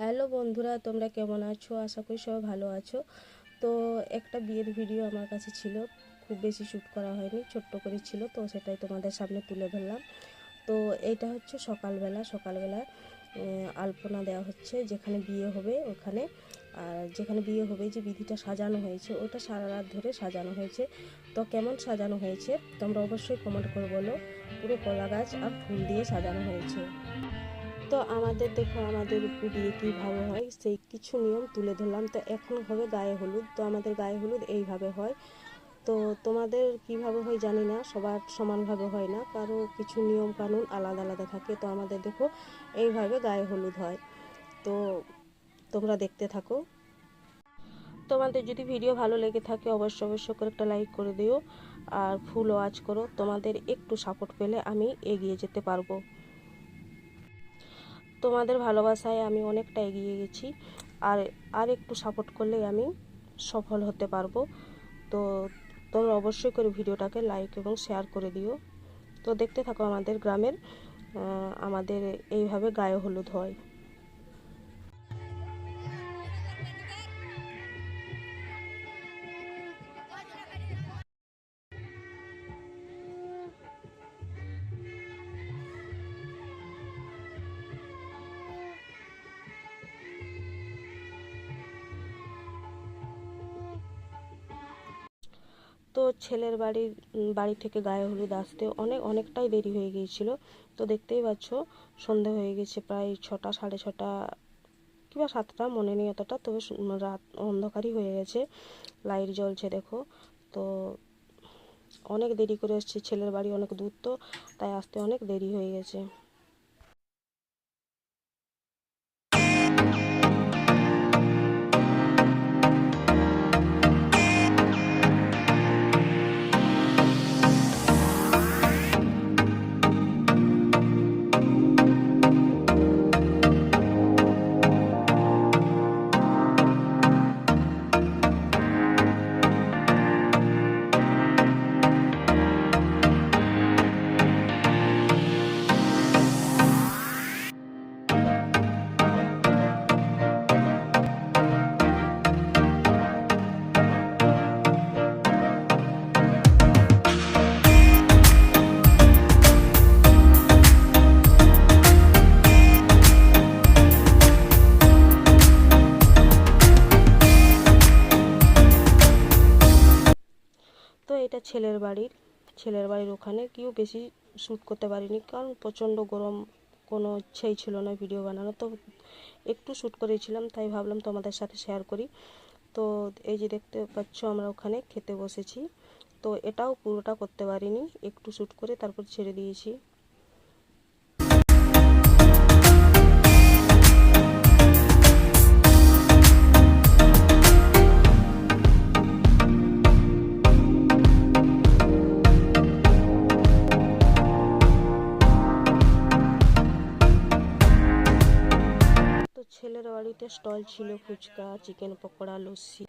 Hello বন্ধুরা, তোমরা কেমন আছো? আশা করি সবাই ভালো আছো। তো একটা বিয়ের ভিডিও আমার কাছে ছিল, খুব বেশি শ্যুট করা হয়নি, ছোট্ট করে ছিল, তো সেটাই তোমাদের সামনে তুলে ধরলাম। তো এইটা হচ্ছে সকালবেলা সকালবেলা আলপনা দেওয়া হচ্ছে, যেখানে বিয়ে হবে ওখানে। আর যেখানে বিয়ে হবে যে বিধিটা সাজানো হয়েছে, ওটা সারা রাত ধরে সাজানো হয়েছে। তো কেমন সাজানো হয়েছে, তোমরা অবশ্যই কমেন্ট করে বলো। পুরো কলা গাছ আর ফুল দিয়ে সাজানো হয়েছে। তো আমাদের দেখো আমাদের বিয়ে কীভাবে হয়? সেই কিছু নিয়ম তুলে ধরলাম। তো এখন হবে গায়ে হলুদ। তো আমাদের গায়ে হলুদ এইভাবে হয়। তো তোমাদের কীভাবে হয় জানি না। সবার সমানভাবে হয় না। কারও কিছু নিয়ম কানুন আলাদা আলাদা থাকে। তো আমাদের দেখো এইভাবে গায়ে হলুদ হয়। তো তোমরা দেখতে থাকো। তোমাদের যদি ভিডিও ভালো লেগে থাকে অবশ্যই অবশ্যই করে একটা লাইক করে দিও। আর ফুল ওয়াচ করো। তোমাদের একটু সাপোর্ট পেলে আমি এগিয়ে যেতে পারব। তোমাদের ভালোবাসায় আমি অনেকটা এগিয়ে গেছি। আর আর একটু সাপোর্ট করলে আমি সফল হতে পারব। তো তোমরা অবশ্যই করে ভিডিওটাকে লাইক এবং শেয়ার করে দিও। তো দেখতে থাকো আমাদের গ্রামের আমাদের এইভাবে গায়ে হলুদ হয়। তো ছেলের বাড়ির বাড়ি থেকে গায়ে হলুদ আসতে অনেক, অনেকটাই দেরি হয়ে গিয়েছিল। তো দেখতেই পাচ্ছ, সন্ধে হয়ে গেছে প্রায় ছটা, সাড়ে ছটা কিংবা সাতটা, মনে নেই অতটা। তবে রাত অন্ধকারই হয়ে গেছে, লাইট জ্বলছে দেখো। তো অনেক দেরি করে এসেছে ছেলের বাড়ি অনেক দূর তো, তাই আসতে অনেক দেরি হয়ে গেছে। এটা ছেলের বাড়ির ছেলের বাড়ির ওখানে কেউ বেশি শ্যুট করতে পারিনি, কারণ প্রচণ্ড গরম, কোনো ইচ্ছেই ছিল না ভিডিও বানানো। তো একটু শ্যুট করেছিলাম, তাই ভাবলাম তোমাদের সাথে শেয়ার করি। তো এই যে দেখতে পাচ্ছ আমরা ওখানে খেতে বসেছি। তো এটাও পুরোটা করতে পারিনি, একটু শ্যুট করে তারপর ছেড়ে দিয়েছি। বাড়িতে স্টল ছিল ফুচকা চিকেন পকোড়া লস্যি।